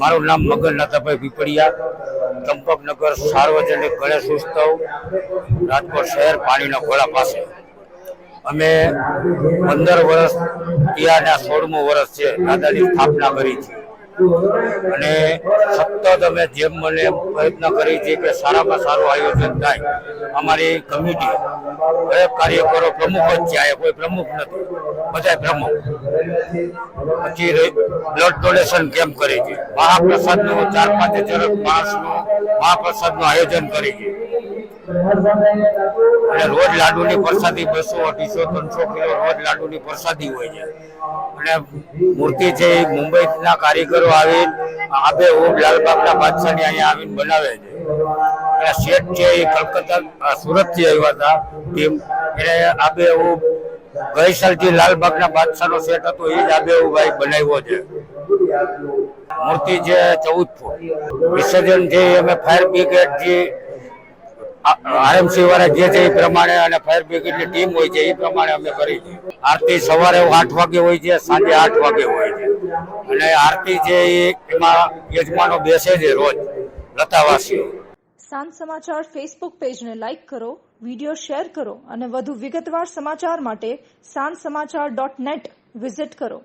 મારું નામ મગન નાથાભાઈ પીપળિયા, ચંપકનગર સાર્વજનિક ગણેશ ઉત્સવ, રાજકોટ શહેર પાણીના ખોળા પાસે. અમે પંદર વર્ષ ત્યાંના સોળમું વર્ષ છે દાદાની સ્થાપના કરી છે. અને સતત અમે જેમ મને પ્રયત્ન કરી છે કે સારામાં સારું આયોજન થાય, અમારી કમિટી દરેક કાર્યકરો પ્રમુખ જ છે કોઈ પ્રમુખ નથી બધા પ્રમુખ. પછી બ્લડ ડોનેશન કેમ્પ કરી છે? મહાપ્રસાદનું ચાર પાંચ હજાર માણસનું મહાપ્રસાદનું આયોજન કરી છે. અને રોજ લાડુની પ્રસાદી બસો અઢીસો, ત્રણસો કિલો રોજ લાડુની પ્રસાદી હોય છે. અને મૂર્તિ છે એ મુંબઈના કારીગરો આવી આબે ઓમ લાલબાગના બાદશાહની અહીંયા આવીને બનાવે છે. અને શેઠ છે એ કલકત્તા સુરતથી આવ્યા હતા. ટીમ એને આબે ઓમ ગઈ સાલથી લાલબાગના બાદશાહનો સેટ હતો, એ જ આબે ભાઈ બનાવ્યો છે. મૂર્તિ છે ચૌદ ફૂટ. વિસર્જન છે અમે ફાયર બ્રિગેડ જે આરએમસી વાળા જે છે એ પ્રમાણે અને ફાયર બ્રિગેડની ટીમ હોય છે, એ પ્રમાણે અમે કરી આરતી સવારે આઠ વાગે હોય છે, સાંજે આઠ વાગે હોય છે. અને આરતી છે એમાં યજમાનો બેસે છે રોજ, લતાવાસીઓ. સાંજ સમાચાર ફેસબુક પેજને લાઇક કરો વિડિયો શેર કરો અને વધુ વિગતવાર સમાચાર માટે સાંજ સમાચાર ડોટ નેટ વિઝિટ કરો.